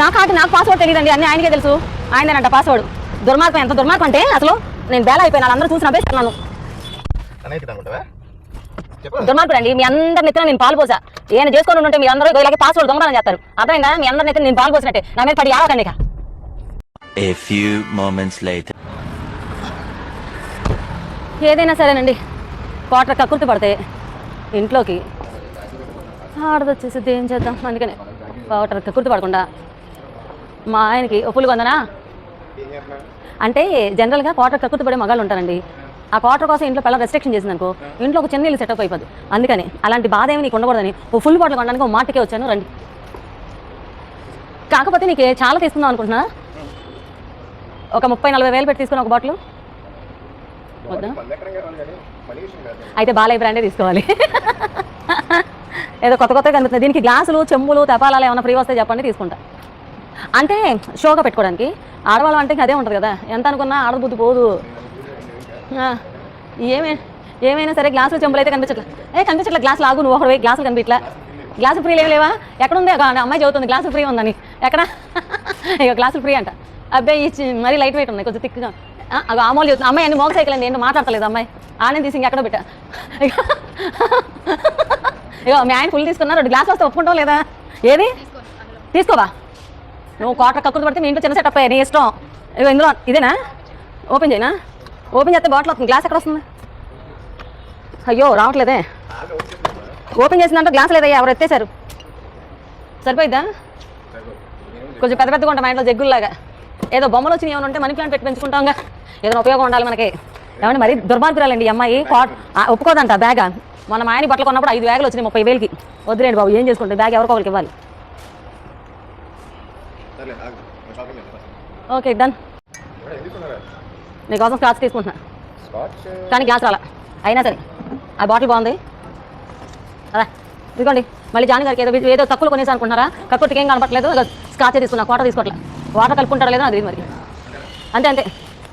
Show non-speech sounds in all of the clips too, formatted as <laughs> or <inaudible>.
నాకు కాకి నాకు పాస్వర్డ్ తెలియదండి అన్ని ఆయనకే తెలుసు. ఆయనదేనంట పాస్వర్డ్ దుర్మార్గం ఎంత దుర్మార్గం అంటే అసలు నేను బేలా అయిపోయినా అందరూ చూసి నవ్వేస్తున్నాను అమెరికా అనుకుంటావా చెప్పు దుర్మార్గుడు అండి మీ అందరి నెత్తిన నేను పాలు పోసా. ఏమైనా చేసుకొని ఉంటే మీ అందరూ ఇలాగే పాస్వర్డ్ దొంగతనం చేస్తారు. అర్థమైందా? మీ అందరి నెత్తిన నేను పాలు పోసినట్టే. నా మీద పడి ఆవకండి ఇక. A few moments later. ఏదైనా సరేనండి. కోటర్ కక్కుర్తి పడితే ఇంట్లోకి ఆడది వచ్చేసి ఏం చేద్దాం? అందుకనే కోటర్ కక్కుర్తి పడకుండా మా ఆయనకి ఒప్పులు కొందనా? అంటే జనరల్గా క్వార్టర్ కక్కుర్తి పడే మగాళ్ళు ఉంటారండి. ఆ క్వార్టర్ కోసం ఇంట్లో పిల్లలు రెస్ట్రిక్షన్ చేసింది అనుకో ఇంట్లో ఒక చిన్న ఇల్లు సెటప్ అయిపోద్ది అందుకని అలాంటి బాధ ఏమి నీకు ఉండకూడదని ఓ ఫుల్ బాటిల్ కొనడానికి ఒక మాటకే వచ్చాను రండి. కాకపోతే నీకు చాలా తీసుకుందాం అనుకుంటున్నా ఒక ముప్పై నలభై వేలు పెట్టి తీసుకుని ఒక బాటిల్ అయితే బాలయ్య బ్రాండే తీసుకోవాలి. <laughs> ఏదో కొత్త కొత్తగా కనిపిస్తుంది దీనికి గ్లాసులు చెంబులు తపాలాలు ఏమైనా ఫ్రీ వస్తే చెప్పండి తీసుకుంటా. అంటే షోగా పెట్టుకోవడానికి ఆడవాళ్ళం అంటే ఇంకా అదే ఉంటుంది కదా. ఎంత అనుకున్నా ఆడబుద్ధి పోదు. ఆ, ఏమే ఏమైనా సరే గ్లాసులు చెంబులు అయితే కనిపించట్లే. ఏ కనిపించట్లే గ్లాసులు ఆగు నువ్వు ఒకటి గ్లాసులు కనిపించట్లే. గ్లాసు ఫ్రీ లేవు లేవా? ఎక్కడ ఉంది అమ్మాయి చదువుతుంది గ్లాసు ఫ్రీ ఉందని. ఎక్కడ? <laughs> ఇక గ్లాసులు ఫ్రీ అంట. అబ్బాయి ఇచ్చి మరీ లైట్ వెయిట్ ఉన్నాయి కొంచెం తిక్కుగా అవి అమౌలు చెప్తుంది అమ్మాయి అన్ని మోగ సైకిల్ అండి ఏంటో మాట్లాడతలేదు అమ్మాయి. ఆనంద్ తీసి ఇంకెక్కడ పెట్టా? ఇగో మీ ఆయన ఫుల్ తీసుకున్నా రెండు గ్లాస్ వస్తే ఒప్పుకుంటావు లేదా? ఏది? తీసుకోవా? నువ్వు క్వార్టర్ కక్కులు పడితే మీ ఇంట్లో చిన్న సెటప్ నీ ఇష్టం. ఇగో ఇందులో ఇదేనా? ఓపెన్ చేయనా? ఓపెన్ చేస్తే బాటిల్ వస్తుంది. గ్లాస్ ఎక్కడ వస్తుంది అయ్యో రావట్లేదే. ఓపెన్ చేసిందంటే గ్లాస్ లేదయ్యా ఎవరు ఎత్తేసారు సరిపోయిద్దా? కొంచెం పెద్ద పెద్దగా ఉంటాం మా ఇంట్లో జగ్గుల్లాగా. ఏదో బొమ్మలు వచ్చినాయి ఏమైనా ఉంటే మనీ ప్లాంట్ పెట్టి పెంచుకుంటాంగా ఏదైనా ఉపయోగం ఉండాలి మనకి. ఏమంటే మరి? దుర్మార్గురాలండి ఈ అమ్మాయి. ఒప్పుకోదంట బ్యాగ్. మన మా ఆయన బట్టలు కొన్నప్పుడు ఐదు బ్యాగులు వచ్చినాయి ముప్పై వేలకి. వద్దులేండి బాబు ఏం చేసుకుంటే బ్యాగ్ ఎవరికో ఒకరికి ఇవ్వాలి. Okay done. నీకోసం స్కాచ్ తీసుకుంటున్నా. కానీ గ్లాస్ రాలా. అయినా సరే. ఆ బాటిల్ బాగుంది. అదా ఇదిగోండి. మళ్ళీ జాని గారికి ఏదో ఏదో తక్కువ కొనేసి అనుకుంటున్నారా? కక్కుటికి ఏం కనపట్లేదు స్కాచ్ తీసుకున్నా కోట తీసుకోవట్లే వాటర్ కలుపుకుంటారా లేదో అది మరి. అంతే అంతే.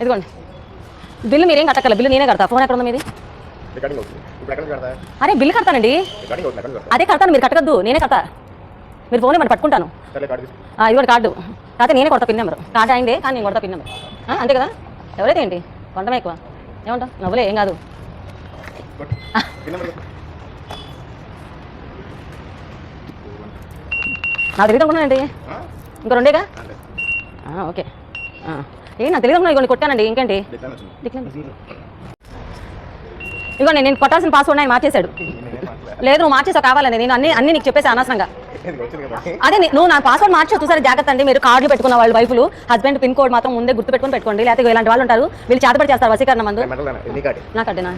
ఇదిగోండి. బిల్లు మీరేం కట్టక్కల బిల్లు నేనే కడతా. ఫోన్ ఎక్కడ ఉంది మీది అరే బిల్లు కడతానండి. అదే కడతాను మీరు కట్టకద్దు నేనే కడతా. మీరు ఫోన్ మరి పట్టుకుంటాను. ఇదిగోండి కార్డు. కాకపోతే నేనే కొడతా పిన్ నెంబర్. కార్డు అయిందే కానీ నేను కొడతా పిన్ నెంబర్. అంతే కదా? ఎవరైతే ఏంటి? కొంటమే ఎక్కువ. ఏమంటావు? నవ్వులే ఏం కాదు. నాకు తెలియదు అనుకున్నానండి? ఇంకా రెండేగా? ఓకే. ఏ నాకు తెలియదు కొన్ని కొట్టానండి ఇంకేంటి. ఇదిగోండి నేను కొట్టాల్సిన పాస్వర్డ్ ఆయన మార్చేశాడు. లేదు నువ్వు మార్చేసావు కావాలండి. నేను అన్ని అన్ని నీకు చెప్పేసి అనవసరంగా. అదే నీ- నువ్వు నా పాస్వర్డ్ మార్చు చూసారు జాగ్రత్త అండి. మీరు కార్డులు పెట్టుకున్న వాళ్ళు వైఫులు హస్బెండ్ పిన్ కోడ్ మాత్రం ముందే గుర్తు పెట్టుకొని పెట్టుకోండి. లేకపోతే ఇలాంటి వాళ్ళు ఉంటారు. వీళ్ళు చేతపడి చేస్తారు వసీకరణ మందు. మెడల్ ఎన్ని కార్డు. నాకు అడ్డేనా